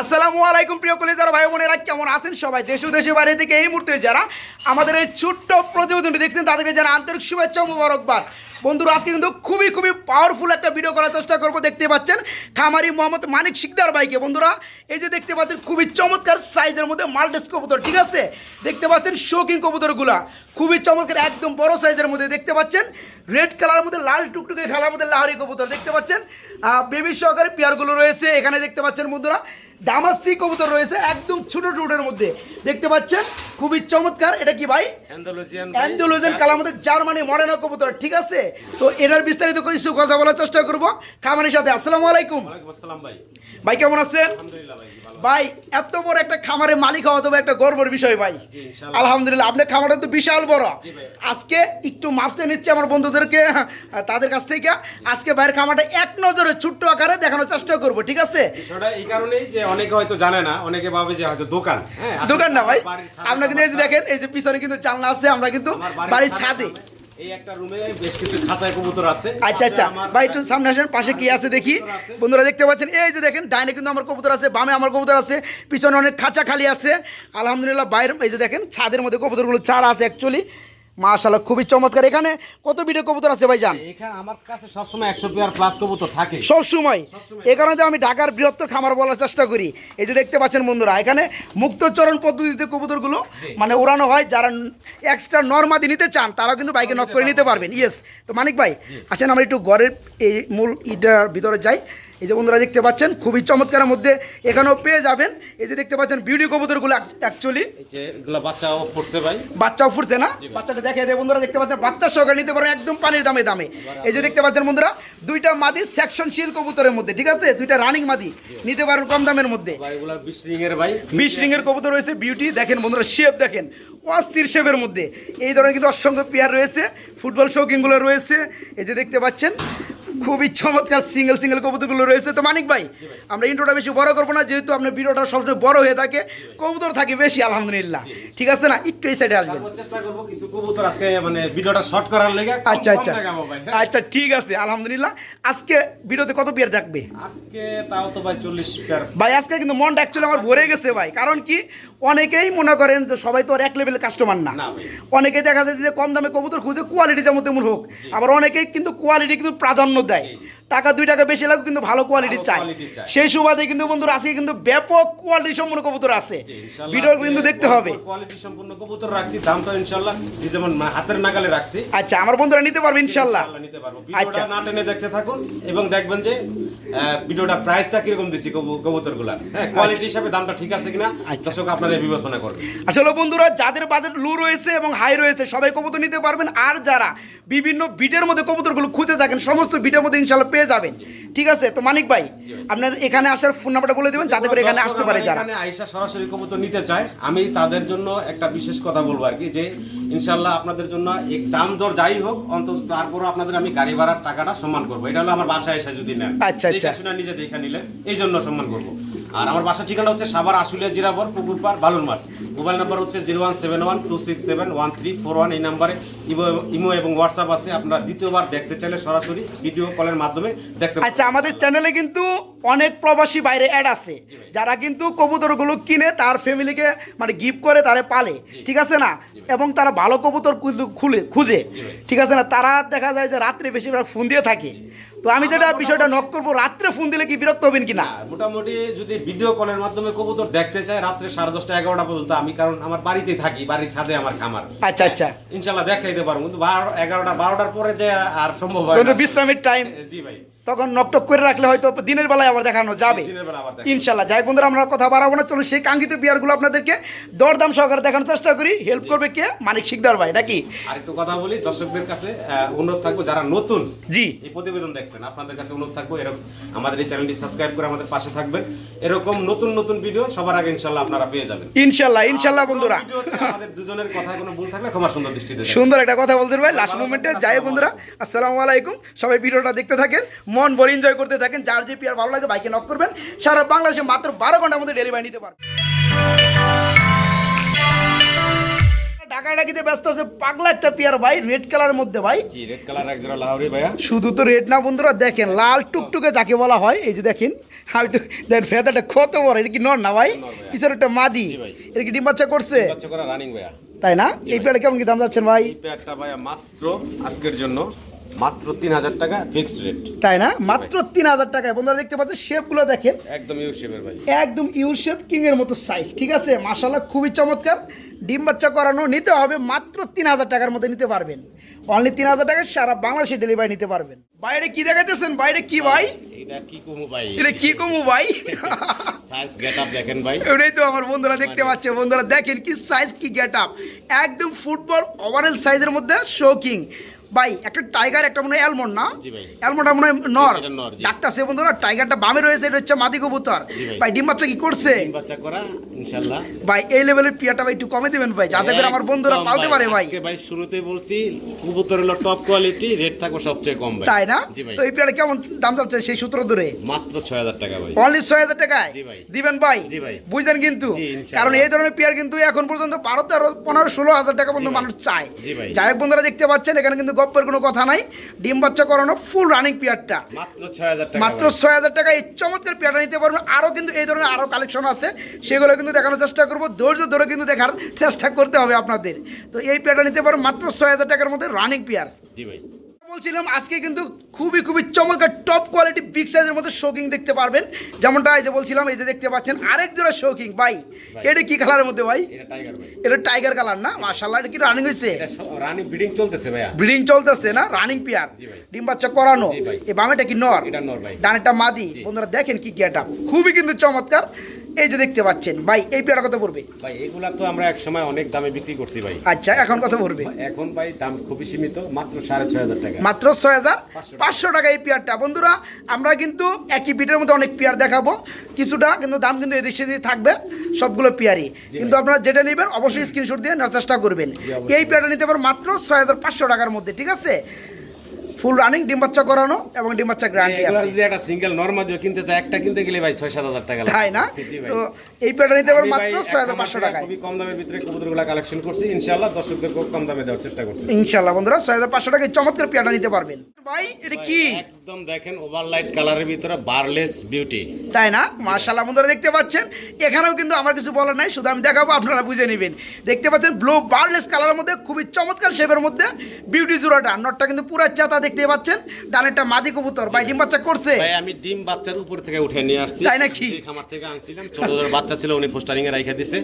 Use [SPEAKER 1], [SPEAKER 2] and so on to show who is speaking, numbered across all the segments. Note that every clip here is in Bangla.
[SPEAKER 1] আসসালামু আলাইকুম, প্রিয় কলেজার ভাই বোনেরা, কেমন আছেন সবাই? দেশ দেশে বাইরে থেকে এই মুহূর্তে যারা আমাদের এই ছোট্ট প্রতিবেদনটি দেখছেন, তাদেরকে যারা আন্তরিক শুভেচ্ছা মোবারকবাদ। বন্ধুরা, আজকে কিন্তু খুবই খুবই পাওয়ারফুল একটা ভিডিও করার চেষ্টা করব, দেখতে পাচ্ছেন খামারি মোহাম্মদ মানিক শিকদার ভাইকে। বন্ধুরা, এই যে দেখতে পাচ্ছেন, খুবই চমৎকার সাইজের মধ্যে মাল্টেস কবুতর, ঠিক আছে? দেখতে পাচ্ছেন শৌকিং কবুতরগুলা, খুবই চমৎকার, একদম বড় সাইজের মধ্যে। দেখতে পাচ্ছেন রেড কালার মধ্যে, লাল টুকটুকে খেলার মধ্যে লাহরি কবুতর, দেখতে পাচ্ছেন? বেবি সহকারে পেয়ারগুলো রয়েছে, এখানে দেখতে পাচ্ছেন, বন্ধুরা। দামাসি কবুতর রয়েছে একদম ছোট ছোটের মধ্যে। দেখতে পাচ্ছেন? খুবই চমৎকার। এটা কি ভাই? অ্যান্ডোলোজেন কালার মধ্যে জার্মানি মডার্না কবুতর ঠিক আছে? তো এটার বিস্তারিত কিছু কথা বলার চেষ্টা করব। খামারের সাথে। আসসালামু আলাইকুম।
[SPEAKER 2] ভাই।
[SPEAKER 1] ভাই কেমন আছেন?
[SPEAKER 2] ভাই
[SPEAKER 1] এত বড় একটা খামারের মালিক হওয়া তবে একটা গর্বের বিষয় ভাই। আলহামদুলিল্লাহ আপনার খামারটা তো বিশাল বড়। আজকে একটু মাপতে নিচ্ছে আমার বন্ধুদেরকে তাদের কাছ থেকে। আজকে ভাইয়ের খামারটা এক নজরে ছোট্ট আকারে দেখানোর চেষ্টা করব ঠিক আছে?
[SPEAKER 2] এই কারণেই যে অনেকে হয়তো জানে না অনেকে ভাবে যে হয়তো দোকান। হ্যাঁ
[SPEAKER 1] দোকান না ভাই।
[SPEAKER 2] আমার
[SPEAKER 1] কিন্তু এই যে দেখেন এই যে পিছনে কিন্তু জানলা আছে আমরা কিন্তু বাড়ির ছাদে
[SPEAKER 2] এই একটা রুমে বেশ কিছু খাঁচায় কবুতর আছে।
[SPEAKER 1] আচ্ছা আচ্ছা। ভাই একটু সামনে আসেন পাশে কি আছে দেখি। বন্ধুরা দেখতে পাচ্ছেন এই যে দেখেন ডাইনে কিন্তু আমার কবুতর আছে বামে আমার কবুতর আছে পিছনে অনেক খাঁচা খালি আছে। আলহামদুলিল্লাহ বাইরে এই যে দেখেন ছাদের মধ্যে কবুতরগুলো চারা আছে অ্যাকচুয়ালি মাশাল্লাহ খুবই চমৎকার। এখানে কত ভিডিও কবুতর আছে ভাই জান
[SPEAKER 2] এখানে আমার কাছে সবসময় একশো পেয়ার প্লাস কবুতর থাকে।
[SPEAKER 1] সব সময় এ কারণে যে আমি ঢাকার বৃহত্তর খামার বলার চেষ্টা করি। এই যে দেখতে পাচ্ছেন বন্ধুরা এখানে মুক্তচরণ পদ্ধতিতে কবুতরগুলো মানে উড়ানো হয়। যারা এক্সট্রা নর্মাদি নিতে চান তারাও কিন্তু বাইকে নক করে নিতে পারবেন। ইয়েস তো মানিক ভাই আসেন আমরা একটু ঘরের এই মূল ইটার ভিতরে যাই। এই যে বন্ধুরা দেখতে পাচ্ছেন খুবই চমৎকারের মধ্যে এখানেও পেয়ে যাবেন। এই যে দেখতে পাচ্ছেন বিউটি কবুতরগুলো অ্যাকচুয়ালি
[SPEAKER 2] এই যে এগুলো বাচ্চাও ফুটছে ভাই।
[SPEAKER 1] বাচ্চাও ফুটছে না? বাচ্চাটা দেখে দেয় বন্ধুরা দেখতে পাচ্ছেন বাচ্চার সহকারে নিতে পারেন একদম পানির দামে দামে। এই যে দেখতে পাচ্ছেন বন্ধুরা দুইটা মাদি সেকশন শিল কবুতরের মধ্যে ঠিক আছে? দুইটা রানিং মাদি নিতে পারেন কম দামের মধ্যে।
[SPEAKER 2] ভাই এগুলো বিশ রিং এর ভাই।
[SPEAKER 1] বিশ রিংয়ের কবুতর রয়েছে বিউটি দেখেন বন্ধুরা শেপ দেখেন অস্থির শেপের মধ্যে। এই ধরনের কিন্তু অসংখ্য পেয়ার রয়েছে ফুটবল শৌকিংগুলো রয়েছে। এই যে দেখতে পাচ্ছেন খুবই চমৎকার সিঙ্গেল সিঙ্গেল কবুতরগুলো রয়েছে। তো মানিক ভাই আমরা ইন্ট্রোটা বেশি বড় করব না যেহেতু আপনার ভিডিওটা সবসময় বড় হয়ে থাকে কবুতর থাকে বেশি আলহামদুলিল্লাহ। ঠিক আছে না? একটু এই সাইডে আসবেন।
[SPEAKER 2] চেষ্টা করব কিছু কবুতর আজকে মানে ভিডিওটা শর্ট করার লেগে
[SPEAKER 1] আচ্ছা আচ্ছা।
[SPEAKER 2] দেখাবো হ্যাঁ।
[SPEAKER 1] আচ্ছা ঠিক আছে আলহামদুলিল্লাহ। আজকে ভিডিওতে কত বিয়ার থাকবে
[SPEAKER 2] আজকে তাও তো ভাই চল্লিশ পেয়ার
[SPEAKER 1] ভাই আজকে কিন্তু মনটা অ্যাকচুয়ালি আমার ভরে গেছে ভাই। কারণ কি? অনেকেই মনে করেন যে সবাই তো আর এক লেভেলের কাস্টমার না। অনেকেই দেখা যায় যে কম দামে কবুতর খুঁজে কোয়ালিটি যেমন তেমন হোক। আবার অনেকেই কিন্তু কোয়ালিটি কিন্তু প্রাধান্য দেয়। টাকা দুই টাকা বেশি লাগুক কিন্তু ভালো কোয়ালিটি চাই। সেই সুবাদে কিন্তু বন্ধুরা আজকে কিন্তু ব্যাপক কোয়ালিটি সম্পন্ন কবুতর আছে। ভিডিও কিন্তু দেখতে হবে।
[SPEAKER 2] কোয়ালিটি সম্পূর্ণ কবুতর রাখছি দামটা ইনশাআল্লাহ যেমন হাতের নাগালে রাখছি।
[SPEAKER 1] আচ্ছা আমার বন্ধুরা নিতে পারবে
[SPEAKER 2] ইনশাআল্লাহ নিতে পারব।
[SPEAKER 1] আচ্ছা।
[SPEAKER 2] ভিডিওটা না টেনে দেখতে থাকুন এবং দেখবেন যে ভিডিওটা প্রাইসটা কীরকম দিছি কবুতরগুলা হ্যাঁ কোয়ালিটি হিসাবে দামটা ঠিক আছে কিনা
[SPEAKER 1] আচ্ছা।
[SPEAKER 2] দর্শক আপনারা বিবেচনা করবেন
[SPEAKER 1] আসলে বন্ধুরা যাদের বাজেট লো রয়েছে এবং হাই রয়েছে সবাই কবুতর নিতে পারবেন। আর যারা বিভিন্ন বিটের মধ্যে কবুতরগুলো খুঁজে থাকেন সমস্ত বিটের মধ্যে ইনশাল্লাহ পেয়ে যাবেন। ঠিক আছে? তো মানিক ভাই আপনার এখানে আসার ফোন নাম্বারটা বলে দেবেন যাতে করে এখানে আসতে পারে যারা।
[SPEAKER 2] এখানে আয়সা সরাসরি কবুতর নিতে চায় আমি তাদের জন্য একটা বিশেষ কথা বলব আর কি যে ইনশাল্লাহ আপনাদের জন্য এক দাম দর যাই হোক অন্তত তারপরও আপনাদের আমি গাড়ি ভাড়ার টাকাটা সম্মান করব। এটা হলো আমার বাসায় এসে যদি নেন।
[SPEAKER 1] আচ্ছা, আচ্ছা।
[SPEAKER 2] নিজে দেখে নিলে এই জন্য সম্মান করব। আর আমার বাসার ঠিকানা হচ্ছে সাভার আশুলিয়া জিরাবর পুকুরপাড় বালুরমাঠ মোবাইল নাম্বার হচ্ছে zero one seven one two six seven one three four one. এই নাম্বারে ইমো ইমো এবং হোয়াটসঅ্যাপ আছে। আপনারা দ্বিতীয়বার দেখতে চাইলে সরাসরি ভিডিও কলের মাধ্যমে দেখতে
[SPEAKER 1] আচ্ছা আমাদের চ্যানেলে কিন্তু অনেক প্রবাসী বাইরে অ্যাড আছে। যারা কিন্তু কবুতরগুলো কিনে তার ফ্যামিলিকে মানে গিফট করে তারে পালে। ঠিক আছে না? এবং তারা ভালো কবুতর খুলে খুঁজে। ঠিক আছে না? তারা দেখা যায় যে রাত্রে বেশিরভাগ ফোন দিয়ে থাকে। তো আমি যেটা বিষয়টা নক করব রাত্রে ফোন দিলে কি বিরক্ত হবেন কিনা?
[SPEAKER 2] মোটামুটি যদি ভিডিও কলের মাধ্যমে কবুতর দেখতে চায় রাত্রে সাড়ে দশটা এগারোটা পর্যন্ত আমি কারণ আমার বাড়িতেই থাকি বাড়ির ছাদে আমার খামার।
[SPEAKER 1] আচ্ছা আচ্ছা।
[SPEAKER 2] ইনশাল্লাহ দেখাইতে পারব কিন্তু বারো এগারোটা বারোটার পরে যে আর সম্ভব হয়
[SPEAKER 1] বিশ্রামের টাইম
[SPEAKER 2] জি ভাই।
[SPEAKER 1] তখন নকটক করে রাখলে হয়তো দিনের বেলায় আবার দেখানো যাবে। ইনশাল্লাহ। যাই বন্ধুরা আমরা কথা বাড়াবো না। চলুন সেই কাঙ্ক্ষিত বিয়ারগুলো আপনাদেরকে দরদাম সহকারে দেখানোর চেষ্টা করি। হেল্প করবে কে? মানিক শিকদার ভাই নাকি?
[SPEAKER 2] আর একটু কথা বলি দর্শকদের কাছে অনুরোধ থাকব যারা নতুন
[SPEAKER 1] জি।
[SPEAKER 2] এই প্রতিবেদন দেখছেন আপনাদের কাছে অনুরোধ থাকব এরকম আমাদের এই চ্যানেলটি সাবস্ক্রাইব করে আমাদের পাশে থাকবেন। এরকম নতুন নতুন ভিডিও সবার আগে ইনশাল্লাহ আপনারা পেয়ে যাবেন।
[SPEAKER 1] ইনশাল্লাহ ইনশাল্লাহ বন্ধুরা।
[SPEAKER 2] আমাদের দুজনের কথা কোনো ভুল থাকলে ক্ষমা সুন্দর দৃষ্টিতে
[SPEAKER 1] সুন্দর একটা কথা বলছেন ভাই লাস্ট মুমেন্টে যাই বন্ধুরা আসসালামু আলাইকুম। সবাই ভিডিওটা দেখতে থাকেন। মন ভরে এনজয় করতে থাকেন। যার যে পিয়ার ভালো লাগে বাইকে নক করবেন। সারা বাংলাদেশে মাত্র বারো ঘণ্টার মধ্যে ডেলিভারি নিতে পারবেন টাকাটা কিতে ব্যস্ত আছে পাগলা একটা পেয়ার ভাই রেড কালারের মধ্যে ভাই।
[SPEAKER 2] রেড কালার এক জোড়া লাহোরি ভাইয়া?
[SPEAKER 1] শুধু তো রেড না বন্ধুরা দেখেন লাল টুকটুকে যাকে বলা হয় এই যে দেখেন আমি একটু দেখেন ফেদাটা কত বড় এটা কি নর না ভাই। পিছনে একটা মাদি এটা কি ডিম বাচ্চা করছে?
[SPEAKER 2] রানিং ভাইয়া।
[SPEAKER 1] তাই না? এই পেয়ারটা কেমন কি দাম যাচ্ছেন ভাই?
[SPEAKER 2] এই পেয়ারটা ভাইয়া মাত্র আজকের জন্য মাত্র তিন হাজার টাকা ফিক্সড রেট
[SPEAKER 1] তাই না? মাত্র তিন হাজার টাকায়। বন্ধুরা দেখতে পাচ্ছেন শেপগুলো দেখেন।
[SPEAKER 2] একদম ইউ শেপের ভাই।
[SPEAKER 1] একদম ইউ শেপ কিং এর মতো সাইজ ঠিক আছে? মাশাল্লাহ খুবই চমৎকার। ডিম বাচ্চা করানো নিতে হবে মাত্র তিন হাজার টাকার মধ্যে নিতে পারবেন। অনলি তিন হাজার টাকায় সারা বাংলাদেশে ডেলিভারি নিতে পারবেন। বাইরে কি দেখাইতেছেন? বাইরে কি ভাই?
[SPEAKER 2] এটা কি কমু ভাই?
[SPEAKER 1] এটা কি কমু ভাই?
[SPEAKER 2] সাইজ দেখেন ভাই।
[SPEAKER 1] এটাই তো আমার বন্ধুরা দেখতে পাচ্ছে। বন্ধুরা দেখেন কি সাইজ কি গেট আপ একদম ফুটবল ওভারঅল সাইজের মধ্যে শোকিং ভাই একটা টাইগার একটা মনে হয় অ্যালমন্ড না? অ্যালমন্ডটা মনে হয় নর। সে বন্ধুরা টাইগারটা বামে রয়েছে এটা হচ্ছে মাদি কবুতর।
[SPEAKER 2] ভাই।
[SPEAKER 1] ডিম বাচ্চা কি করছে?
[SPEAKER 2] ডিম বাচ্চা করা ইনশাআল্লাহ।
[SPEAKER 1] ভাই এই লেভেলের পিয়াটা ভাই একটু কমে দিবেন ভাই যাতে করে আমার বন্ধুরা পালতে পারে ভাই।
[SPEAKER 2] ভাই শুরুতেই বলছি কবুতর হলো টপ কোয়ালিটি রেট থাকবে সবচেয়ে কম ভাই।
[SPEAKER 1] তাই না? তো এই পিয়াটা কেমন দাম যাচ্ছে সেই সূত্র ধরে?
[SPEAKER 2] মাত্র ছয় হাজার টাকা ভাই।
[SPEAKER 1] অনলি ছয় হাজার টাকায়?
[SPEAKER 2] জি ভাই।
[SPEAKER 1] দিবেন ভাই। বুঝলেন কিন্তু? কারণ এই ধরনের পেয়ার কিন্তু এখন পর্যন্ত বারো তেরো পনেরো ষোলো হাজার টাকা পর্যন্ত মানুষ চায়। যাই হোক বন্ধুরা দেখতে পাচ্ছেন এখানে কিন্তু গপ্পের কোনো কথা নাই। ডিম বাচ্চা করানো ফুল রানিং পেয়ারটা
[SPEAKER 2] মাত্র ছয় হাজার টাকা
[SPEAKER 1] মাত্র ছয় হাজার টাকা। এই চমৎকার পেয়ারটা নিতে পারবেন। আরও কিন্তু এই ধরনের আরও কালেকশন আছে। সেগুলো কিন্তু দেখানোর চেষ্টা করব। ধৈর্য ধরে কিন্তু দেখার চেষ্টা করতে হবে আপনাদের। তো এই পেয়ারটা নিতে পারবেন মাত্র ছয় হাজার টাকার মধ্যে রানিং পেয়ার
[SPEAKER 2] জি ভাই।
[SPEAKER 1] বলছিলাম আজকে কিন্তু খুবই খুবই চমৎকার টপ কোয়ালিটি বিগ সাইজের মধ্যে শোকিং দেখতে পারবেন। যেমনটা এই যে বলছিলাম এই যে দেখতে পাচ্ছেন আরেক জোড়া শোকিং ভাই।
[SPEAKER 2] ভাই।
[SPEAKER 1] এটা কি কালারের মধ্যে ভাই?
[SPEAKER 2] এটা টাইগার ভাই।
[SPEAKER 1] এটা টাইগার কালার না? মাশাআল্লাহ এটা কি রানিং হয়েছে
[SPEAKER 2] রানি ব্রিডিং চলতেছে ভাইয়া।
[SPEAKER 1] ব্রিডিং চলতেছে না? রানিং পেয়ার
[SPEAKER 2] জি ভাই।
[SPEAKER 1] ডিম বাচ্চা করানো।
[SPEAKER 2] ভাই।
[SPEAKER 1] এই বামেটা কি নর?
[SPEAKER 2] এটা নর ভাই।
[SPEAKER 1] ডানেরটা মাদি। বন্ধুরা দেখেন কি গেট খুবই কিন্তু চমৎকার। এই যে দেখতে পাচ্ছেন ভাই এই পেয়ারটা কত পড়বে?
[SPEAKER 2] ভাই এগুলা তো আমরা এক সময় অনেক দামে বিক্রি করছি ভাই।
[SPEAKER 1] আচ্ছা এখন কত পড়বে?
[SPEAKER 2] এখন ভাই দাম খুবই সীমিত মাত্র সাড়ে ছয় হাজার টাকা।
[SPEAKER 1] মাত্র ছয় হাজার পাঁচশো টাকা। এই পেয়ারটা। বন্ধুরা আমরা কিন্তু একই বিটের মধ্যে অনেক পেয়ার দেখাবো। কিছুটা কিন্তু দাম কিন্তু এদিক সেদিক থাকবে সবগুলো পেয়ারই। কিন্তু আপনারা যেটা নেবেন অবশ্যই স্ক্রিনশট দিয়ে নেওয়ার চেষ্টা করবেন। এই পেয়ারটা নিতে পারেন মাত্র ছয় হাজার পাঁচশো টাকার মধ্যে ঠিক আছে? ফুল রানিং ডিম বাচ্চা করানো এবং ডিম বাচ্চা গ্যারান্টি আছে।
[SPEAKER 2] যদি একটা সিঙ্গেল নর্মাল দিয়ে কিনতে চাই একটা কিনতে গেলে ভাই ছয় সাত হাজার টাকা
[SPEAKER 1] তাই না? তো এই পেয়ারটা নিতে
[SPEAKER 2] ভাই
[SPEAKER 1] মাত্র
[SPEAKER 2] এক
[SPEAKER 1] ছয় হাজার
[SPEAKER 2] খামার
[SPEAKER 1] পাঁচশো
[SPEAKER 2] থেকে
[SPEAKER 1] টাকায়।
[SPEAKER 2] খুবই কম দামের ভিতরে কবুতরগুলো কালেকশন করছি। ইনশাআল্লাহ দর্শকদের খুব কম দামে দেওয়ার চেষ্টা করছি
[SPEAKER 1] ইনশাল্লাহ বন্ধুরা ছয় হাজার পাঁচশো টাকায় চমৎকার পেয়ারটা নিতে পারবেন। ভাই এটা কি?
[SPEAKER 2] একদম দেখেন ওভারলাইট কালারের ভিতরে বারলেস বিউটি
[SPEAKER 1] তাই না? মার্শাল্লাহ বন্ধুরা দেখতে পাচ্ছেন? এখানেও কিন্তু আমার কিছু বলার নাই শুধু আমি দেখাবো আপনারা বুঝে নেবেন। দেখতে পাচ্ছেন ব্লু বার্লেস কালারের মধ্যে খুবই চমৎকার শেপের মধ্যে বিউটি জোড়াটা নটটা কিন্তু পুরো চাতা দেখতে পাচ্ছেন? ডানেরটা মাদি কবুতর। ভাই ডিম বাচ্চা করছে।
[SPEAKER 2] ভাই আমি ডিম বাচ্চার উপর থেকে উঠে নিয়ে আসছি।
[SPEAKER 1] তাই নাকি?
[SPEAKER 2] খামার থেকে আনছিলাম ছোট ছোট বাচ্চা ছিল উনি পোস্টারিং এ রাইখা দিছে।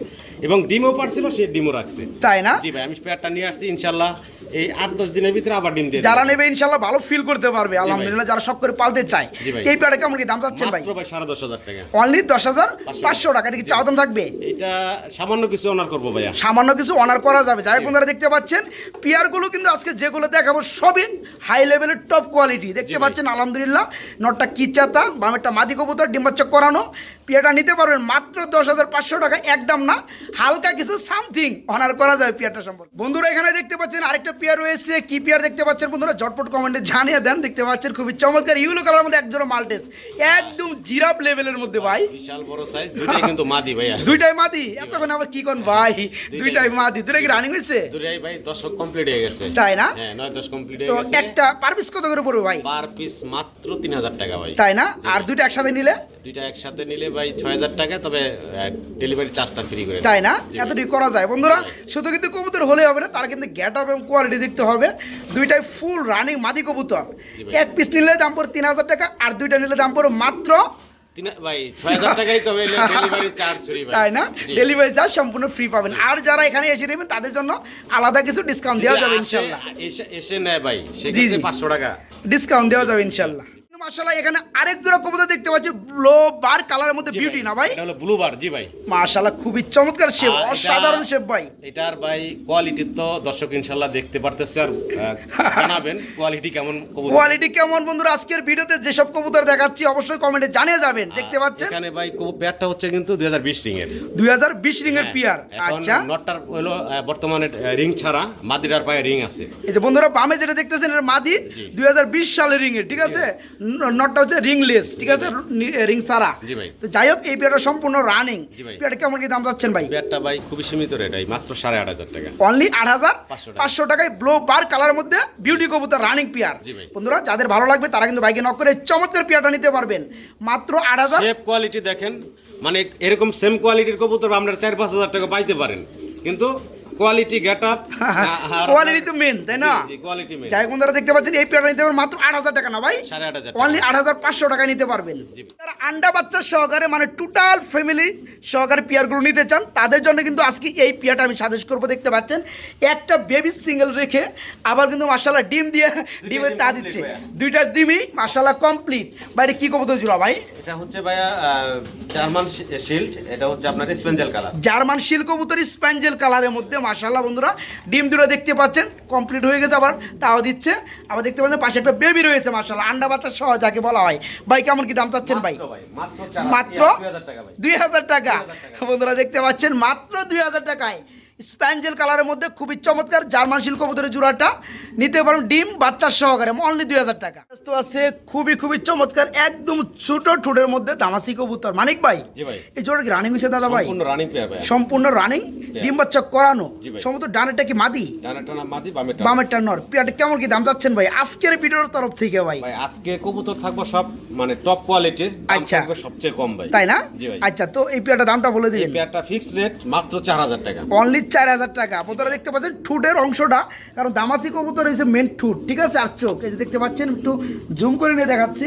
[SPEAKER 2] এবং ডিমও পারছিল সে ডিমও রাখছে।
[SPEAKER 1] তাই না?
[SPEAKER 2] জি ভাই আমি পেয়ারটা নিয়ে আসছি ইনশাআল্লাহ এই আট দশ দিনের ভিতরে আবার ডিম দিয়ে
[SPEAKER 1] যারা। নেবে ইনশাল্লাহ ভালো ফিল করতে পারবে আলহামদুলিল্লাহ যারা সব করে পালতে চায়। এই পেয়ারটা কেমন কি দাম চাচ্ছেন ভাই?
[SPEAKER 2] মাত্র ভাই সাড়ে দশ হাজার টাকা।
[SPEAKER 1] অনলি দশ হাজার পাঁচশো। টাকা এটা কি চাওয়া দাম থাকবে?
[SPEAKER 2] এটা সামান্য কিছু অনার করব ভাইয়া।
[SPEAKER 1] সামান্য কিছু অনার করা যাবে। যাই বন্ধুরা দেখতে পাচ্ছেন পিয়ারগুলো কিন্তু আজকে যেগুলো দেখাবো সবই হাই লেভেলের টপ কোয়ালিটি দেখতে পাচ্ছেন আলহামদুলিল্লাহ নটটা কিচাতা বামেরটা মাদি কবুতর ডিম্বাচ্চক করানো। পিয়ারটা নিতে পারবেন মাত্র দশ হাজার পাঁচশো টাকা একদম না। হালকা কিছু সামথিং অনার করা যাবে পিয়ারটা সম্পর্কে। বন্ধুরা এখানে দেখতে পাচ্ছেন আরেকটা পিয়ার রয়েছে। কি পিয়ার দেখতে পাচ্ছেন বন্ধুরা? ঝটপট কমেন্টে জানিয়ে দেন। দেখতে পাচ্ছেন খুবই চমৎকার ইউলো কালার মধ্যে একজোড়া মাল্টেস। একদম জিরাপ লেভেলের মধ্যে ভাই।
[SPEAKER 2] বিশাল বড় সাইজ দুইটাই কিন্তু মাদি ভাইয়া।
[SPEAKER 1] দুইটাই মাদি? এতক্ষণ আবার কি কোন ভাই? দুইটাই। মাদি। দুইটা কি রানিং হয়েছে?
[SPEAKER 2] দুটাই ভাই কমপ্লিট হয়ে গেছে।
[SPEAKER 1] তাই না?
[SPEAKER 2] হ্যাঁ কমপ্লিট
[SPEAKER 1] তো
[SPEAKER 2] হয়ে গেছে।
[SPEAKER 1] একটা পার পিস কত করে পড়বে ভাই?
[SPEAKER 2] পার পিস মাত্র তিন হাজার টাকা ভাই।
[SPEAKER 1] তাই না? আর দুইটা একসাথে নিলে?
[SPEAKER 2] দুইটা একসাথে নিলে ভাই ছয় হাজার টাকা তবে ডেলিভারি চার্জটা ফ্রি করে
[SPEAKER 1] তাই না? এতটুকু করা যায়। বন্ধুরা শুধু কিন্তু কবুতর হলে হবে না তার কিন্তু গ্যাট আপ এবং কোয়ালিটি দেখতে হবে। দুইটাই ফুল রানিং মাদি কবুতর। এক পিস নিলে দাম পড়ে তিন হাজার টাকা আর দুইটা নিলে দাম পড়ে মাত্র তাই না? ডেলিভারি চার্জ সম্পূর্ণ ফ্রি পাবেন। আর যারা এখানে এসে নেবেন তাদের জন্য আলাদা কিছু ডিসকাউন্ট দেওয়া যাবে ইনশাল্লাহ।
[SPEAKER 2] এসে নেয় ভাই
[SPEAKER 1] জি, জি।
[SPEAKER 2] পাঁচশো টাকা।
[SPEAKER 1] ডিসকাউন্ট দেওয়া যাবে ইনশাল্লাহ। মার্শাল্লাহ এখানে আরেক জোড়া কবুতর দেখতে পাচ্ছি ব্লো বার কালারের মধ্যে বিউটি না ভাই?
[SPEAKER 2] এটা হলো ব্লুবার জি ভাই।
[SPEAKER 1] মার্শাল্লাহ খুবই চমৎকার শেপ অসাধারণ শেপ ভাই।
[SPEAKER 2] এটার ভাই কোয়ালিটি তো দর্শক ইনশাল্লাহ দেখতে পারতেছে আর জানাবেন কোয়ালিটি কেমন কবুতর।
[SPEAKER 1] কোয়ালিটি কেমন বন্ধুরা আজকের ভিডিওতে যেসব কবুতর দেখাচ্ছি অবশ্যই কমেন্টে জানিয়ে যাবেন দেখতে পাচ্ছেন?
[SPEAKER 2] এখানে ভাই পেয়ারটা হচ্ছে কিন্তু দুই হাজার বিশ রিং এর
[SPEAKER 1] দুই হাজার বিশ রিং এর পিয়ার আচ্ছা।
[SPEAKER 2] নটটার হলো বর্তমানে রিং ছাড়া মাদিরার পায়ে রিং আছে।
[SPEAKER 1] এই যে বন্ধুরা বামে যেটা দেখতেছেন এটা মাদি দুই হাজার বিশ সালের রিং এর ঠিক আছে? নটটা হচ্ছে রিংলেস ঠিক আছে? রিং সারা।
[SPEAKER 2] জি ভাই।
[SPEAKER 1] তো যাই হোক এই পেয়ারটা সম্পূর্ণ রানিং পেয়ারটা কেমন কি দাম যাচ্ছেন ভাই?
[SPEAKER 2] পেয়ারটা ভাই খুবই সীমিত রেট এই মাত্র সাড়ে আট হাজার টাকা।
[SPEAKER 1] অনলি আট হাজার পাঁচশো টাকায় ব্লো বার কালার মধ্যে বিউটি কবুতর রানিং পেয়ার। বন্ধুরা যাদের ভালো লাগবে তারা কিন্তু বাইকে নক করে চমৎকার পেয়ারটা নিতে পারবেন। মাত্র আট হাজার
[SPEAKER 2] কোয়ালিটি দেখেন মানে এরকম সেম কোয়ালিটির কবুতর আপনারা চার পাঁচ হাজার টাকা পাইতে পারেন। কিন্তু কোয়ালিটি গেট আপ
[SPEAKER 1] কোয়ালিটি তো মেন তাই না?
[SPEAKER 2] কোয়ালিটি মেন
[SPEAKER 1] যাই বন্ধুরা দেখতে পাচ্ছেন এই পেয়ারটা নিতে পারবেন মাত্র আট হাজার টাকা না ভাই?
[SPEAKER 2] সাড়ে আট হাজার
[SPEAKER 1] অনলি আট হাজার পাঁচশো টাকায় নিতে পারবেন। যারা আন্ডা বাচ্চা সহকারে মানে টোটাল ফ্যামিলি সহকারে পেয়ারগুলো নিতে চান তাদের জন্য কিন্তু আজকে এই পেয়ারটা আমি সাজেস্ট করব দেখতে পাচ্ছেন? একটা বেবি সিঙ্গেল রেখে আবার কিন্তু মাসাল্লাহ ডিম দিয়ে ডিমের তা দিচ্ছে। দুইটা ডিমই মাসাল্লাহ কমপ্লিট বাইরে কি কবুতর ছিল ভাই?
[SPEAKER 2] এটা হচ্ছে ভাইয়া জার্মান শিল্ড এটা হচ্ছে আপনার স্পেঞ্জেল কালার।
[SPEAKER 1] জার্মান শিল কবুতর স্প্যাঞ্জেল কালারের মধ্যে মাসাল্লাহ বন্ধুরা ডিম দুটো দেখতে পাচ্ছেন কমপ্লিট হয়ে গেছে আবার তাও দিচ্ছে। আবার দেখতে পাচ্ছেন পাশে একটা বেবি রয়েছে মাসাল্লাহ আন্ডা বাচ্চা সহ যাকে বলা হয়। ভাই কেমন কি দাম চাচ্ছেন ভাই? মাত্র
[SPEAKER 2] দুই হাজার টাকা ভাই।
[SPEAKER 1] দুই হাজার টাকা।
[SPEAKER 2] 2000 টাকা।
[SPEAKER 1] বন্ধুরা দেখতে পাচ্ছেন মাত্র দুই হাজার টাকায়। স্প্যাঞ্জেল কালারের মধ্যে খুবই চমৎকার জার্মান শিল্প কবুতরের জোড়াটা। নিতে পারেন ডিম বাচ্চার সহকারে অনলি দুই হাজার টাকা। তো আছে খুবই খুবই চমৎকার একদম ছোট ঠোঁটের মধ্যে দামাসি কবুতর। মানিক ভাই এই জোড়া কি রানিং হয়েছে দাদা ভাই?
[SPEAKER 2] সম্পূর্ণ রানিং
[SPEAKER 1] ডিম বাচ্চা করানো। সমস্ত ডানেরটা কি মাদি। বামেরটা নর। পিয়াটা কেমন কি দাম চাচ্ছেন ভাই? আজকের ভিডিওর তরফ থেকে ভাই।
[SPEAKER 2] আজকে কবুতর থাকব সব মানে টপ কোয়ালিটির
[SPEAKER 1] আচ্ছা।
[SPEAKER 2] সবচেয়ে কম ভাই।
[SPEAKER 1] তাই না? আচ্ছা তো এই পিয়াটা দামটা বলে দিবেন।
[SPEAKER 2] পেয়ারটা ফিক্সড রেট মাত্র চার হাজার টাকা।
[SPEAKER 1] অনলি চার হাজার টাকা। আপনারা দেখতে পাচ্ছেন ঠুটের অংশটা, কারণ দামাসি কবুতর হয়েছে মেন ঠুট, ঠিক আছে? আর চোখ, এই যে দেখতে পাচ্ছেন, একটু জুম করে নিয়ে দেখাচ্ছি।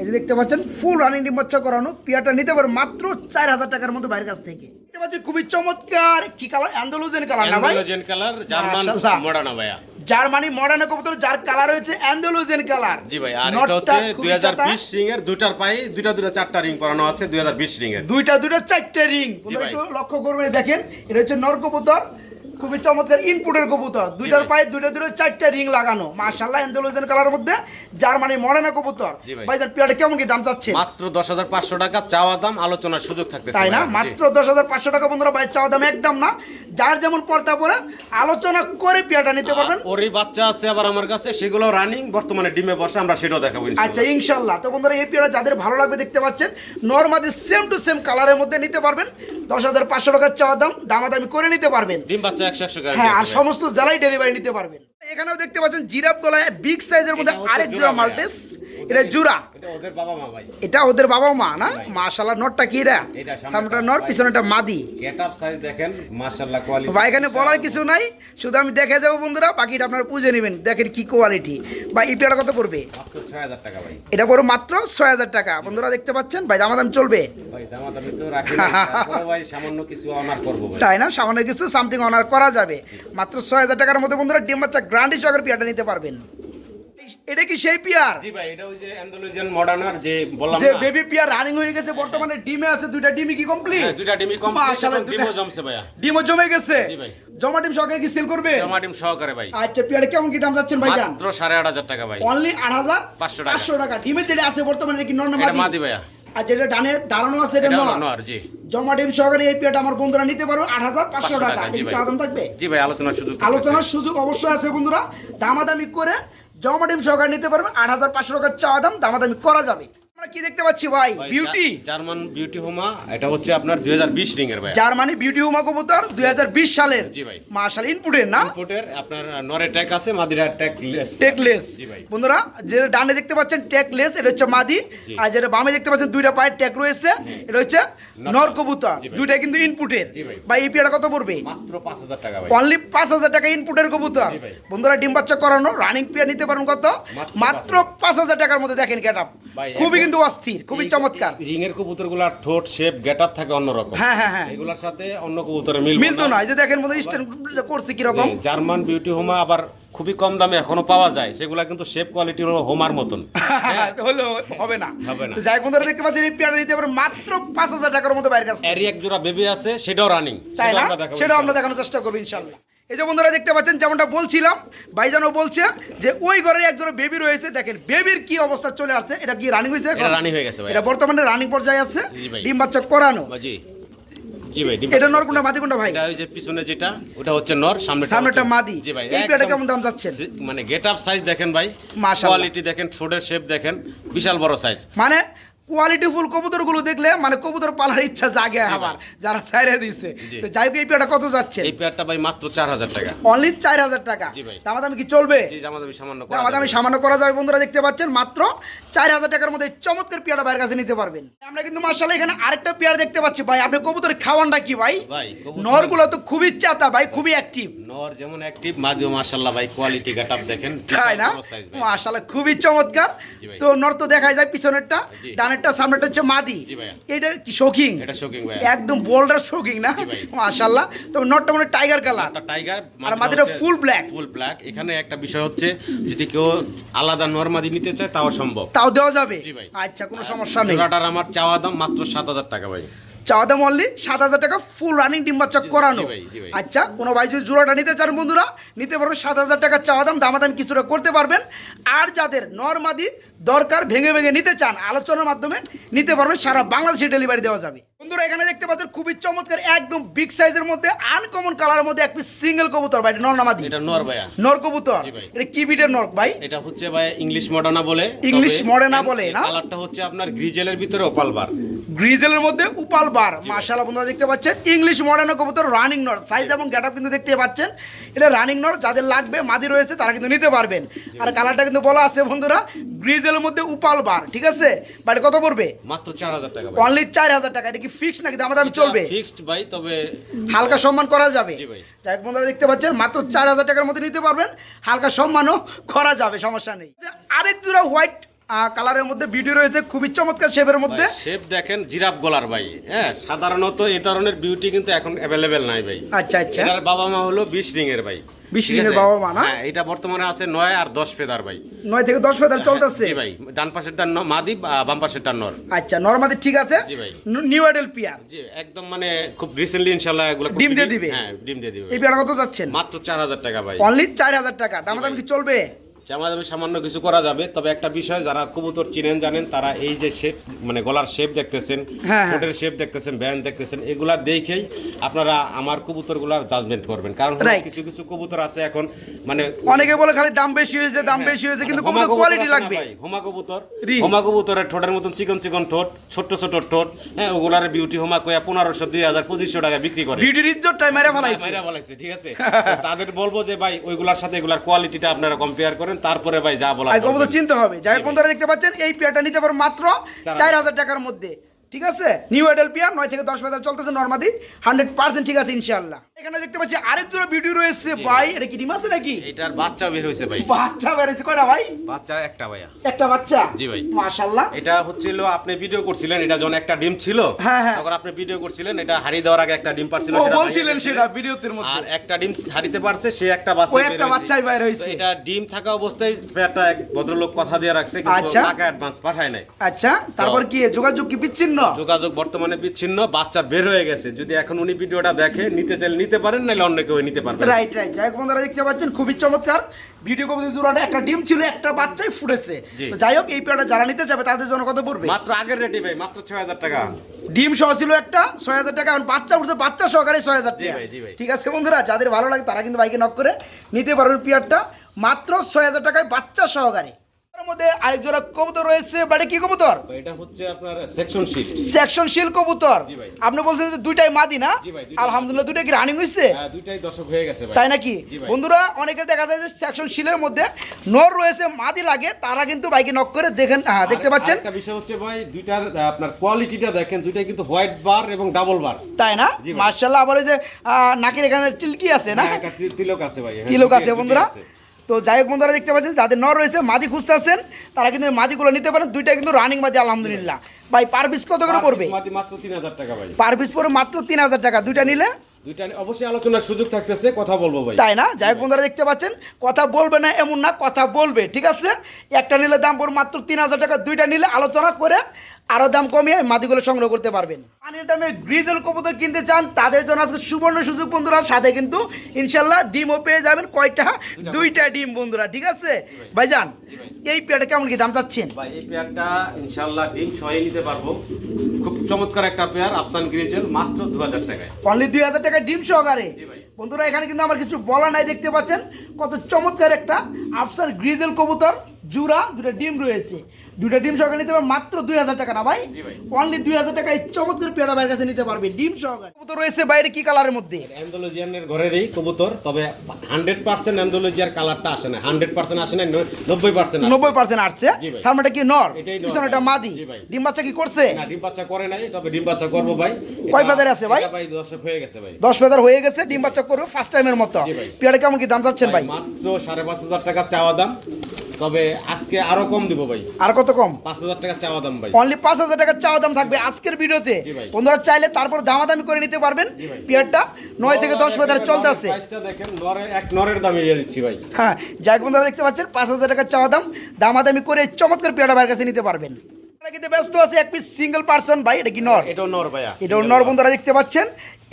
[SPEAKER 1] এই যে দেখতে পাচ্ছেন ফুল রানিং ডিম্বাচ্চা করানো পিয়াটা নিতে পারে মাত্র চার হাজার টাকার মতো বাইরের কাছ থেকে। দেখতে পাচ্ছি খুবই চমৎকার। কি কালার অ্যান্ডালুজেন কালার না ভাই?
[SPEAKER 2] Andalusian colour German. মডার্না ভাইয়া।
[SPEAKER 1] জার্মানি মডার্ন কবুতর যার কালার হয়েছে অ্যান্ডালুজেন কালার
[SPEAKER 2] জি ভাই আর এটা হচ্ছে দুই হাজার বিশ রিং এর দুইটার পায়ে দুইটা দুইটা চারটা রিং পরানো আছে দুই হাজার বিশ রিং এর
[SPEAKER 1] দুইটা দুইটা চারটা রিং।
[SPEAKER 2] ভাই।
[SPEAKER 1] একটু লক্ষ্য করবেন এই দেখেন এটা হচ্ছে নর কবুতর। খুবই চমৎকার ইনপুটের কবুতর। দুইটার পায়ে দুইটা দুটো চারটা রিং লাগানো। মাশাআল্লাহ এন্ডোলোজেন কালার মধ্যে জার্মানি মডার্ন কবুতর। ভাইজান পিয়াটা কেমন কি দাম চাচ্ছে
[SPEAKER 2] মাত্র দশ হাজার পাঁচশো টাকা চাওয়া দাম আলোচনার সুযোগ থাকতেছে
[SPEAKER 1] তাই না? মাত্র দশ হাজার পাঁচশো টাকা বন্ধুরা ভাই চাওয়া দাম একদম না। যার যেমন পড়তা পরে আলোচনা করে পিয়াটা নিতে পারবেন।
[SPEAKER 2] ওরই বাচ্চা আছে আবার আমার কাছে সেগুলো রানিং বর্তমানে ডিমে বসে আমরা সেটাও দেখাবো
[SPEAKER 1] আচ্ছা ইনশাল্লাহ। তো বন্ধুরা এই পিয়াটা যাদের ভালো লাগবে দেখতে পাচ্ছেন নর্মালি সেম টু সেম কালারের মধ্যে নিতে পারবেন। দশ হাজার পাঁচশো টাকার চাওয়া দাম দামাদামি করে নিতে পারবেন।
[SPEAKER 2] ডিম বাচ্চা একশো একশো
[SPEAKER 1] হ্যাঁ আর সমস্ত জেলায় ডেলিভারি নিতে পারবেন। এখানেও দেখতে পাচ্ছেন জিরাফ গলায় বিগ সাইজের মধ্যে আরেক
[SPEAKER 2] জোড়া
[SPEAKER 1] মাল্টেস এটা জোড়া।
[SPEAKER 2] এটা ওদের বাবা মা ভাই।
[SPEAKER 1] এটা ওদের বাবা মা না? মাশাল্লাহ নটটা কি এটা?
[SPEAKER 2] সামনেটা
[SPEAKER 1] নট পিছনেটা মাদি।
[SPEAKER 2] গেট আপ সাইজ দেখেন মাশাআল্লাহ কোয়ালিটি
[SPEAKER 1] বা এখানে বলার কিছু নাই। শুধু আমি দেখে যাব বন্ধুরা বাকিটা আপনারা বুঝে নেবেন। দেখেন কি কোয়ালিটি বা ইপিআর কত পড়বে?
[SPEAKER 2] ভাই।
[SPEAKER 1] এটা পড়বে মাত্র ছয় হাজার টাকা। বন্ধুরা দেখতে পাচ্ছেন? ভাই দামাদাম চলবে।
[SPEAKER 2] ভাই ভাই ভাই।
[SPEAKER 1] তাই না? সামান্য কিছু সামথিং অনার করা যাবে। মাত্র ছয় হাজার টাকার মধ্যে বন্ধুরা ডিম বাচ্চা গ্রান্ডি চকের পিয়ারটা নিতে পারবেন। এটা কি সেই পিয়ার?
[SPEAKER 2] জি ভাই এটা ওই যে অ্যান্ডালুজিয়ান মডার্নার যে বললাম
[SPEAKER 1] যে বেবি পিয়ার রানিং হয়ে গেছে বর্তমানে ডিমে আছে দুইটা কি কমপ্লিট
[SPEAKER 2] হ্যাঁ, দুইটা ডিমই কম
[SPEAKER 1] মাশাআল্লাহ,
[SPEAKER 2] ডিমও জমছে ভাইয়া।
[SPEAKER 1] ডিমও জমে গেছে?
[SPEAKER 2] জি ভাই।
[SPEAKER 1] জমা ডিম সহকারে কি সেল করবে?
[SPEAKER 2] জমা ডিম সহকারে ভাই।
[SPEAKER 1] আচ্ছা পিয়ারে কেমন কি দাম যাচ্ছেন ভাইজান?
[SPEAKER 2] মাত্র সাড়ে আট হাজার টাকা ভাই।
[SPEAKER 1] অনলি আট হাজার
[SPEAKER 2] 500 টাকা।
[SPEAKER 1] ডিমে যেটা আছে বর্তমানে কি
[SPEAKER 2] এটা মাদি? ভাইয়া।
[SPEAKER 1] আর যেটা ডানে দাঁড়ানো আছে এটা নর।
[SPEAKER 2] জি।
[SPEAKER 1] জমা ডিম সহকারে এই পিয়াটা আমার বন্ধুরা নিতে পারো আট হাজার পাঁচশো টাকা।
[SPEAKER 2] টাকা, ভাই।
[SPEAKER 1] চা দাম থাকবে?
[SPEAKER 2] জি ভাই আলোচনার সুযোগ।
[SPEAKER 1] আলোচনার সুযোগ অবশ্যই আছে বন্ধুরা। দামাদামি করে জমা ডিম সহকারে নিতে পারবেন। আট হাজার পাঁচশো টাকার চাওয়া দাম দামাদামি করা যাবে। কি দেখতে পাচ্ছি ভাই? বিউটি
[SPEAKER 2] জার্মান বিউটি হোমা এটা হচ্ছে আপনার দুই হাজার বিশ রিং এর ভাই।
[SPEAKER 1] জার্মানি বিউটি উমা কবুতর দুই সালের।
[SPEAKER 2] জি ভাই।
[SPEAKER 1] মার্শাল ইনপুটের না?
[SPEAKER 2] ইনপুটের আপনার নরে ট্যাগ আছে মাদিরা ট্যাগ
[SPEAKER 1] টেকলেস
[SPEAKER 2] জি ভাই।
[SPEAKER 1] বন্ধুরা যেটা ডানে দেখতে পাচ্ছেন টেকলেস এটা হচ্ছে মাদি। আর যেটা বামে দেখতে পাচ্ছেন দুইটা পায়ের ট্যাগ রয়েছে। এটা হচ্ছে নর কবুতর। দুইটা কিন্তু ইনপুটের
[SPEAKER 2] ভাই।
[SPEAKER 1] এই পিয়াটা কত পড়বে?
[SPEAKER 2] মাত্র পাঁচ হাজার টাকা ভাই।
[SPEAKER 1] অনলি পাঁচ হাজার টাকা ইনপুটের কবুতর। বন্ধুরা ডিম বাচ্চা করানো রানিং পিয়া নিতে পারেন কত?
[SPEAKER 2] মাত্র
[SPEAKER 1] মাত্র পাঁচ হাজার। টাকার মধ্যে দেখেন গেট
[SPEAKER 2] ভাই,
[SPEAKER 1] খুবই কিন্তু অস্থির খুবই চমৎকার।
[SPEAKER 2] রিং এর কবুতরগুলার ঠোঁট শেপ গেট আপ থাকে অন্যরকম।
[SPEAKER 1] হ্যাঁ, হ্যাঁ, হ্যাঁ।
[SPEAKER 2] এগুলোর সাথে অন্য কবুতরের মিল
[SPEAKER 1] মিলতো না। এই যে দেখেন বন্ধু স্ট্যান্ড করছে কীরকম।
[SPEAKER 2] জার্মান বিউটি হোমা আবার খুবই কম দামে এখনও পাওয়া যায়। সেগুলা কিন্তু শেপ কোয়ালিটির হোমার মতন।
[SPEAKER 1] হলো হবে না।
[SPEAKER 2] হবে না।
[SPEAKER 1] তো যাই বন্ধুরা দেখতে পাচ্ছেন এই পিয়াটা নিতে পারেন মাত্র পাঁচ হাজার টাকার মধ্যে বাইরের কাছে
[SPEAKER 2] এরই এক জোড়া বেবি আছে সেটাও রানিং
[SPEAKER 1] তাই না? সেটাও আমরা দেখানোর চেষ্টা করব ইনশাল্লাহ। এই যে বন্ধুরা দেখতে পাচ্ছেন যেমনটা বলছিলাম ভাইজানও বলছে যে ওই ঘরে একজনের বেবি রয়েছে দেখেন বেবির কি অবস্থা চলে আসছে এটা কি রানিং হয়েছে
[SPEAKER 2] এটা রানিং হয়ে গেছে ভাই।
[SPEAKER 1] এটা বর্তমানে রানিং পর্যায়ে আছে ডিম বাচ্চা করানো।
[SPEAKER 2] জি।
[SPEAKER 1] এটা নর কোনটা মাদি কোনটা ভাই?
[SPEAKER 2] এটা ওই যে পিছনে যেটা ওটা হচ্ছে নর সামনে
[SPEAKER 1] সামনেটা মাদি।
[SPEAKER 2] জি ভাই
[SPEAKER 1] এই পেয়ারটা কেমন দাম যাচ্ছেন?
[SPEAKER 2] মানে গেট আপ সাইজ দেখেন ভাই। কোয়ালিটি দেখেন ঠোঁটের শেপ দেখেন বিশাল বড় সাইজ
[SPEAKER 1] মানে কোয়ালিটি ফুল কবুতরগুলো দেখলে মানে কবুতর পালার ইচ্ছা জাগে আবার যারা সাইরে দিছে। তো যাই হোক এই পেয়ারটা কত যাচ্ছে?
[SPEAKER 2] এই পেয়ারটা ভাই মাত্র চার হাজার টাকা।
[SPEAKER 1] অনলি চার হাজার টাকা।
[SPEAKER 2] জি ভাই।
[SPEAKER 1] দামাদামি কি চলবে?
[SPEAKER 2] জি জামাদামি সামান্য করা
[SPEAKER 1] দামাদামি
[SPEAKER 2] যাবে।
[SPEAKER 1] সামান্য করা যাবে বন্ধুরা দেখতে পাচ্ছেন মাত্র চার হাজার টাকার মধ্যে চমৎকার পেয়ারটা ভাইয়ের কাছে নিতে পারবেন। আমরা কিন্তু মার্শাল্লাহ এখানে আরেকটা পেয়ার দেখতে পাচ্ছি। ভাই আপনি কবুতরের খাওয়ানটা কি ভাই?
[SPEAKER 2] ভাই কবুতর-
[SPEAKER 1] নরগুলো তো খুবই চাতা ভাই খুবই অ্যাক্টিভ
[SPEAKER 2] নর যেমন অ্যাক্টিভ মাদিও মাশাআল্লাহ ভাই কোয়ালিটি গেট আপ দেখেন।
[SPEAKER 1] তাই না? মাশাল্লাহ খুবই চমৎকার। তো নর তো দেখা যায় পিছনেরটা
[SPEAKER 2] জি।
[SPEAKER 1] ডানেরটা সামনেটা হচ্ছে মাদি। এটা কি শোকিং
[SPEAKER 2] এটা শোকিং ভাই
[SPEAKER 1] একদম বোল্ডার শোকিং না?
[SPEAKER 2] মাশাআল্লাহ।
[SPEAKER 1] তো তবে নটটা মানে টাইগার কালার
[SPEAKER 2] একটা টাইগার
[SPEAKER 1] আর মাদিটা ফুল ব্ল্যাক
[SPEAKER 2] ফুল ব্ল্যাক এখানে একটা বিষয় হচ্ছে যদি কেউ আলাদা নর মাদি নিতে চায় তাও সম্ভব।
[SPEAKER 1] তাও দেওয়া যাবে?
[SPEAKER 2] জি ভাই।
[SPEAKER 1] আচ্ছা কোনো সমস্যা নেই।
[SPEAKER 2] আমার চাওয়া দাম মাত্র সাত হাজার টাকা ভাই।
[SPEAKER 1] চাওয়া দাম অনলি সাত হাজার টাকা ফুল রানিং ডিম বাচ্চা করানো।
[SPEAKER 2] ভাই, ভাই।
[SPEAKER 1] আচ্ছা কোনো ভাই যদি জোড়াটা নিতে চান বন্ধুরা নিতে পারবেন সাত হাজার টাকা চাওয়া দাম দামাদাম কিছুটা করতে পারবেন। আর যাদের নর্মাদি দরকার ভেঙে ভেঙে নিতে চান আলোচনার মাধ্যমে নিতে পারবেন সারা বাংলাদেশে ডেলিভারি দেওয়া যাবে। বন্ধুরা এখানে দেখতে পাচ্ছেন খুবই চমৎকার একদম বিগ সাইজের মধ্যে আনকমন কালারের মধ্যে এক পিস সিঙ্গেল কবুতর ভাই এটা নর্নামাদি।
[SPEAKER 2] এটা নর ভাইয়া।
[SPEAKER 1] নর কবুতর।
[SPEAKER 2] ভাই।
[SPEAKER 1] এটা কি বিটের নর ভাই?
[SPEAKER 2] এটা হচ্ছে ভাই ইংলিশ মডার্না বলে
[SPEAKER 1] ইংলিশ মডার্না বলে, না?
[SPEAKER 2] কালারটা হচ্ছে আপনার গ্রিজেলের ভিতরে ওপাল বার
[SPEAKER 1] গ্রিজেলের মধ্যে উপাল বার। মার্শাল বন্ধুরা দেখতে পাচ্ছেন। ইংলিশ মডার্ন কবুতর রানিং নর সাইজ এবং গেটআপ কিন্তু দেখতে পাচ্ছেন। এটা রানিং নর যাদের লাগবে মাদি রয়েছে তারা কিন্তু নিতে পারবেন। আর কালারটা কিন্তু বলা আছে বন্ধুরা গ্রিজেলের মধ্যে উপাল বার ঠিক আছে? বাট কত পড়বে?
[SPEAKER 2] মাত্র চার হাজার টাকা
[SPEAKER 1] অনলি চার হাজার টাকা। এটা কি ফিক্স নাকি দাম দাম চলবে?
[SPEAKER 2] ফিক্সড ভাই তবে
[SPEAKER 1] হালকা সম্মান করা যাবে।
[SPEAKER 2] জি ভাই।
[SPEAKER 1] যাই হোক বন্ধুরা দেখতে পাচ্ছেন মাত্র চার হাজার টাকার মধ্যে নিতে পারবেন। হালকা সম্মানও করা যাবে সমস্যা নেই। আরেক জোড়া হোয়াইট কালারের মধ্যে ভিডিও রয়েছে খুবই চমৎকার শেপের মধ্যে।
[SPEAKER 2] শেপ দেখেন জিরাফ গলার ভাই হ্যাঁ? সাধারণত এই ধরনের বিউটি কিন্তু এখন অ্যাভেলেবেল নাই ভাই।
[SPEAKER 1] আচ্ছা আচ্ছা।
[SPEAKER 2] এটার বাবা মা হলো বিশ রিং এর ভাই।
[SPEAKER 1] 20
[SPEAKER 2] ঠিক
[SPEAKER 1] ring এর? বাবা মা না?
[SPEAKER 2] হ্যাঁ এটা বর্তমানে আছে নয় আর দশ পেদার ভাই।
[SPEAKER 1] নয় থেকে দশ ফেদার চলতেছে?
[SPEAKER 2] জি ভাই ডান পাশেরটা ন- মাদি বাম পাশেরটা নর।
[SPEAKER 1] আচ্ছা নর্মাদি ঠিক আছে?
[SPEAKER 2] জি ভাই।
[SPEAKER 1] New ideal peer.
[SPEAKER 2] জি একদম মানে খুব রিসেন্টলি ইনশাল্লাহ এগুলো
[SPEAKER 1] ডিম দিয়ে দিবে?
[SPEAKER 2] হ্যাঁ ডিম দিয়ে দিবে
[SPEAKER 1] এই পিয়ারটা কত যাচ্ছেন
[SPEAKER 2] মাত্র চার হাজার টাকা ভাই।
[SPEAKER 1] অনলি চার হাজার টাকা দাম দাম কি চলবে?
[SPEAKER 2] জামা সামান্য কিছু করা যাবে তবে একটা বিষয় যারা কবুতর চিনেন জানেন তারা এই যে শেপ মানে গলার শেপ দেখতেছেন
[SPEAKER 1] হ্যাঁ, হ্যাঁ।
[SPEAKER 2] ঠোঁটের শেপ দেখতেছেন ব্যান্ড দেখতেছেন এগুলা দেখেই আপনারা আমার কবুতরগুলার জাজমেন্ট করবেন। কারণ কিছু কিছু কবুতর আছে এখন মানে
[SPEAKER 1] অনেকে বলে খালি দাম বেশি হয়েছে দাম বেশি হয়েছে কিন্তু কবুতর কোয়ালিটি লাগবে।
[SPEAKER 2] হোমা কবুতর। হোমা কবুতরের ঠোঁটের মতন চিকন চিকন ঠোঁট ছোট্ট ছোট ঠোঁট। হ্যাঁ ওগুলার বিউটি হোমা কয়া পনেরোশো দুই হাজার পঁচিশশো টাকা বিক্রি করে।
[SPEAKER 1] বিউটির ইজ্জতটাই মেরে ফেলাইছে।
[SPEAKER 2] মাইরা বলাইছে, ঠিক আছে? তাদের বলব যে ভাই ওইগুলার সাথে এগুলার কোয়ালিটিটা আপনারা কম্পেয়ার করেন। তারপরে ভাই যা বলা
[SPEAKER 1] চিন্তা হবে। যাই বন্ধুরা দেখতে পাচ্ছেন এই পেয়ারটা নিতে পারো মাত্র
[SPEAKER 2] চার
[SPEAKER 1] হাজার টাকার মধ্যে। ঠিক আছে? নিউ আইডেল পিয়ার নয় থেকে দশ হাজার চলতেছে নর্মাদি হান্ড্রেড পার্সেন্ট ঠিক আছে ইনশাল্লাহ এখানে দেখতে পাচ্ছি আরেক জোড়া ভিডিও রয়েছে ভাই এটা কি ডিম আছে নাকি?
[SPEAKER 2] এটার বাচ্চা বের হয়েছে ভাই।
[SPEAKER 1] বাচ্চা বেড়েছে কয়টা ভাই?
[SPEAKER 2] বাচ্চা একটা ভাইয়া।
[SPEAKER 1] একটা বাচ্চা?
[SPEAKER 2] জি ভাই।
[SPEAKER 1] মাশাল্লাহ
[SPEAKER 2] এটা হচ্ছিল আপনি ভিডিও করছিলেন এটা যখন একটা ডিম ছিল
[SPEAKER 1] হ্যাঁ, হ্যাঁ।
[SPEAKER 2] তখন আপনি ভিডিও করছিলেন এটা হারিয়ে দেওয়ার আগে একটা ডিম পারছিল সেটা
[SPEAKER 1] বলছিলেন সেটা। ভিডিওতে মধ্যে।
[SPEAKER 2] আর একটা ডিম হারিতে পারছে সে একটা বাচ্চা বের
[SPEAKER 1] একটা বাচ্চাই বের হয়েছে।
[SPEAKER 2] এটা ডিম থাকা অবস্থায় একটা এক ভদ্রলোক কথা দিয়ে রাখছে কিন্তু
[SPEAKER 1] আচ্ছা।
[SPEAKER 2] টাকা অ্যাডভান্স পাঠায় নাই।
[SPEAKER 1] আচ্ছা তারপর কি যোগাযোগ কি বিচ্ছিন্ন?
[SPEAKER 2] যোগাযোগ বর্তমানে বিচ্ছিন্ন বাচ্চা বের হয়ে গেছে। যদি এখন উনি ভিডিওটা দেখে নিতে চাইলে নিতে পারেন নাহলে অন্য কেউ নিতে পারবেন
[SPEAKER 1] রাইট রাইট। যাই হোক বন্ধুরা দেখতে পাচ্ছেন খুবই চমৎকার। ভিডিও কপি জোড়াটা একটা ডিম ছিল একটা বাচ্চাই ফুটেছে। তো যাই হোক এই পেয়ারটা যারা নিতে চাবে তাদের জন্য কত পড়বে?
[SPEAKER 2] মাত্র আগের রেটে ভাই মাত্র ছয় হাজার টাকা।
[SPEAKER 1] ডিম সহ ছিল একটা ছয় হাজার টাকা। এখন বাচ্চা উঠছে বাচ্চা সহকারে ছয় হাজার টাকা। ঠিক আছে বন্ধুরা যাদের ভালো লাগে তারা কিন্তু বাইকে নক করে নিতে পারবেন পেয়ারটা। মাত্র ছয় হাজার টাকায় বাচ্চা সহকারে। মধ্যে আরেক জোড়া কবুতর রয়েছে। বাড়ি কি কবুতর?
[SPEAKER 2] এটা হচ্ছে আপনার সেকশন শিট
[SPEAKER 1] সেকশন শিল কবুতর। আপনি বলছেন যে দুইটাই মাদি না?
[SPEAKER 2] জি ভাই, দুইটাই
[SPEAKER 1] আলহামদুলিল্লাহ দুইটাই কি রানিং হয়েছে
[SPEAKER 2] হ্যাঁ দুইটাই দশক হয়ে গেছে ভাই।
[SPEAKER 1] তাই নাকি? বন্ধুরা অনেকের দেখা যায় যে সেকশন শিলের মধ্যে নর রয়েছে মাদি লাগে তারা কিন্তু বাইকে নক করে দেখেন দেখতে পাচ্ছেন।
[SPEAKER 2] আরেকটা বিষয় হচ্ছে ভাই দুইটার আপনার কোয়ালিটিটা দেখেন দুইটাই কিন্তু হোয়াইট বার এবং ডাবল বার
[SPEAKER 1] তাই না? আবার ওই যে নাকের এখানে টিলকি আছে না?
[SPEAKER 2] হ্যাঁ, একটা তি- তিলক আছে ভাই হ্যাঁ,
[SPEAKER 1] তিলক আছে বন্ধুরা। তো যাই হোক বন্ধুরা দেখতে পাচ্ছেন যাদের নর রয়েছে মাদি খুঁজতে আসছেন তারা কিন্তু মাদিগুলো নিতে পারেন। দুইটা কিন্তু রানিং মাদি আলহামদুলিল্লাহ। ভাই পার পিস কত করে পড়বে?
[SPEAKER 2] piece মাটি মাত্র তিন হাজার টাকা ভাই।
[SPEAKER 1] পার পিস পড়বে মাত্র তিন হাজার টাকা। দুইটা নিলে?
[SPEAKER 2] দুইটা অবশ্যই আলোচনার সুযোগ থাকতেছে কথা বলব ভাই।
[SPEAKER 1] তাই না? যাই বন্ধুরা দেখতে পাচ্ছেন কথা বলবে না এমন না কথা বলবে ঠিক আছে? একটা নিলে দাম পড়বে মাত্র তিন হাজার টাকা দুইটা নিলে আলোচনা করে আরও দাম কমিয়ে মাদিগুলো সংগ্রহ করতে পারবেন। পানির দামে গ্রিজেল কবুতর কিনতে চান তাদের জন্য আজকে সুবর্ণ সুযোগ বন্ধুরা। সাথে কিন্তু ইনশাল্লাহ ডিমও পেয়ে যাবেন কয়টা? দুইটা ডিম। বন্ধুরা ঠিক আছে? ভাইজান এই পেয়ারটা কেমন কি দাম চাচ্ছেন?
[SPEAKER 2] ভাই এই পেয়ারটা ইনশাল্লাহ ডিম সহে নিতে পারব। খুব চমৎকার একটা পেয়ার আফসান গ্রিজেল মাত্র দু হাজার টাকায়।
[SPEAKER 1] অনলি দুই হাজার টাকায় ডিম সহকারে?
[SPEAKER 2] জি ভাই।
[SPEAKER 1] বন্ধুরা এখানে কিন্তু আমার কিছু বলা নাই দেখতে পাচ্ছেন? কত চমৎকার একটা আফসার গ্রিজেল কবুতর। জুরা দুটা ডিম রয়েছে। দুটা ডিম সহকারে নিতে পারবে মাত্র দুই হাজার টাকা না ভাই? অনলি দুই হাজার টাকায় চমৎকার পেয়ারা ভাইয়ের কাছে নিতে পারবে ডিম সহকারে। কবুতর রয়েছে বাইরে কি কালারের মধ্যে?
[SPEAKER 2] অ্যান্ডোলজিয়ানের ঘরেরই কবুতর তবে হান্ড্রেড পার্সেন্ট অ্যান্ডোলজিয়ার কালারটা আসে না হান্ড্রেড পার্সেন্ট আসে না নব্বই পার্সেন্ট
[SPEAKER 1] নব্বই পার্সেন্ট আসছে? সামনেটা কি নর? পিছনেটা মাদি। ডিম বাচ্চা কি করছে?
[SPEAKER 2] না ডিম বাচ্চা করে নাই তবে ডিম বাচ্চা করব ভাই।
[SPEAKER 1] কয় ফেদারে আছে ভাই?
[SPEAKER 2] ভাই দর্শক হয়ে গেছে ভাই।
[SPEAKER 1] দশ ফেদার হয়ে গেছে ডিম বাচ্চা করবে ফার্স্ট টাইমের মতো। পেয়ারা কেমন কি দাম চাচ্ছেন ভাই?
[SPEAKER 2] মাত্র সাড়ে পাঁচ হাজার টাকা চাওয়া দাম। তবে আজকে আরও কম দিব ভাই।
[SPEAKER 1] আর কত কম?
[SPEAKER 2] পাঁচ হাজার টাকা চাওয়া দাম ভাই।
[SPEAKER 1] অনলি পাঁচ হাজার টাকা চাওয়া দাম থাকবে আজকের ভিডিওতে। বন্ধুরা চাইলে তারপর দামাদামি করে নিতে পারবেন। পেয়ারটা নয় থেকে দশ ফেদার চলতে আছে।
[SPEAKER 2] প্রাইসটা দেখেন নরে এক নরের দামে দিচ্ছি ভাই।
[SPEAKER 1] হ্যাঁ যাই বন্ধুরা দেখতে পাচ্ছেন পাঁচ হাজার টাকা চাওয়া দাম। দামাদামি করে চমৎকার পেয়ারটা ভাইয়ের কাছে নিতে পারবেন। ব্যস্ত আছে এক পিস সিঙ্গেল পার্সন ভাই এটা কি নর?
[SPEAKER 2] এটাও নর ভাইয়া।
[SPEAKER 1] এটা নর বন্ধুরা দেখতে পাচ্ছেন।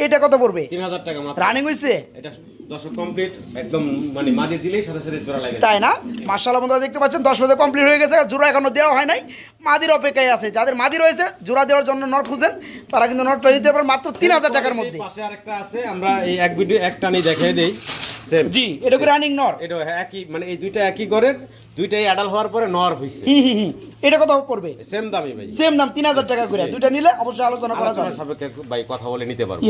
[SPEAKER 1] এটা কত পড়বে?
[SPEAKER 2] তিন হাজার টাকা মাত্র।
[SPEAKER 1] রানিং হয়েছে
[SPEAKER 2] এটা দর্শক কমপ্লিট একদম মানে মাদি দিলেই সাথে সাথে জোড়া লাগে।
[SPEAKER 1] তাই না? মার্শাল্লাহ বন্ধুরা দেখতে পাচ্ছেন দশ ফেদার কমপ্লিট হয়ে গেছে আর জোড়া এখনও দেওয়া হয় নাই। মাদির অপেক্ষায় আছে। যাদের মাদি রয়েছে জোড়া দেওয়ার জন্য নর খুঁজেন তারা কিন্তু নিতে পারেন মাত্র তিন হাজার টাকার মধ্যে।
[SPEAKER 2] পাশে আরেকটা আছে আমরা এই এক ভিডিও দেখিয়ে দেই। সেম
[SPEAKER 1] জি এটা কি রানিং নর
[SPEAKER 2] এটা একই মানে এই দুইটা একই ঘরের দুইটাই অ্যাডাল হওয়ার পরে নর হইছে।
[SPEAKER 1] এটা কত পড়বে?
[SPEAKER 2] সেম দামই ভাই।
[SPEAKER 1] সেম দাম তিন হাজার টাকা করে। দুইটা নিলে অবশ্যই আলোচনা করা যাবে।
[SPEAKER 2] সাপেক্ষে ভাই কথা বলে নিতে পারব।
[SPEAKER 1] ইয়ে,